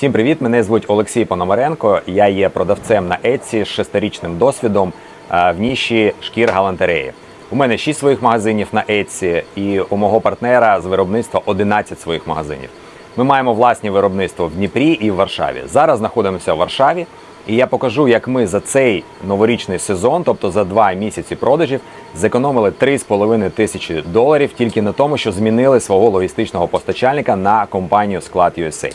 Всім привіт! Мене звуть Олексій Пономаренко. Я є продавцем на Etsy з шестирічним досвідом е, в ніші шкір галантереї. У мене 6 своїх магазинів на Etsy і у мого партнера з виробництва 11 своїх магазинів. Ми маємо власні виробництва в Дніпрі і в Варшаві. Зараз знаходимося в Варшаві, і я покажу, як ми за цей новорічний сезон, тобто за два місяці продажів, зекономили 3,5 тисячі доларів тільки на тому, що змінили свого логістичного постачальника на компанію Склад USA.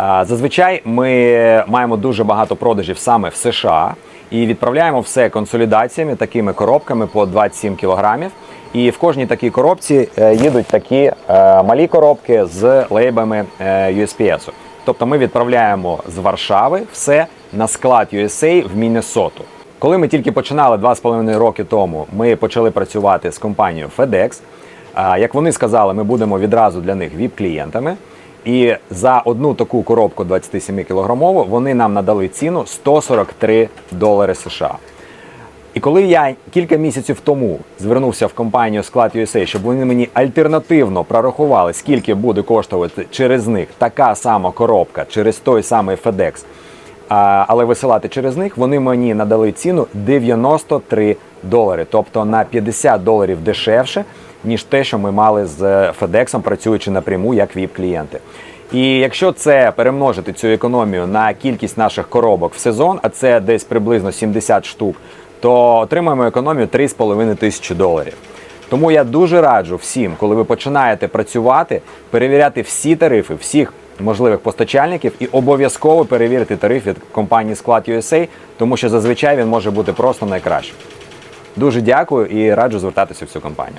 Зазвичай ми маємо дуже багато продажів саме в США і відправляємо все консолідаціями, такими коробками по 27 кілограмів. І в кожній такій коробці е, їдуть такі е, малі коробки з лейбами е, USPS. Тобто ми відправляємо з Варшави все на склад USA в Міннесоту. Коли ми тільки починали 2,5 роки тому, ми почали працювати з компанією FedEx. Як вони сказали, ми будемо відразу для них ВІП-клієнтами. І за одну таку коробку 27 кілограмову вони нам надали ціну 143 долари США. І коли я кілька місяців тому звернувся в компанію Склад USA, щоб вони мені альтернативно прорахували, скільки буде коштувати через них така сама коробка через той самий FedEx, але висилати через них, вони мені надали ціну 93 долари, тобто на 50 доларів дешевше, ніж те, що ми мали з FedEx, працюючи напряму як ВІП-клієнти. І якщо це перемножити цю економію на кількість наших коробок в сезон, а це десь приблизно 70 штук, то отримаємо економію 3,5 тисячі доларів. Тому я дуже раджу всім, коли ви починаєте працювати, перевіряти всі тарифи, всіх можливих постачальників і обов'язково перевірити тариф від компанії Склад USA, тому що зазвичай він може бути просто найкращим. Дуже дякую і раджу звертатися в цю компанію.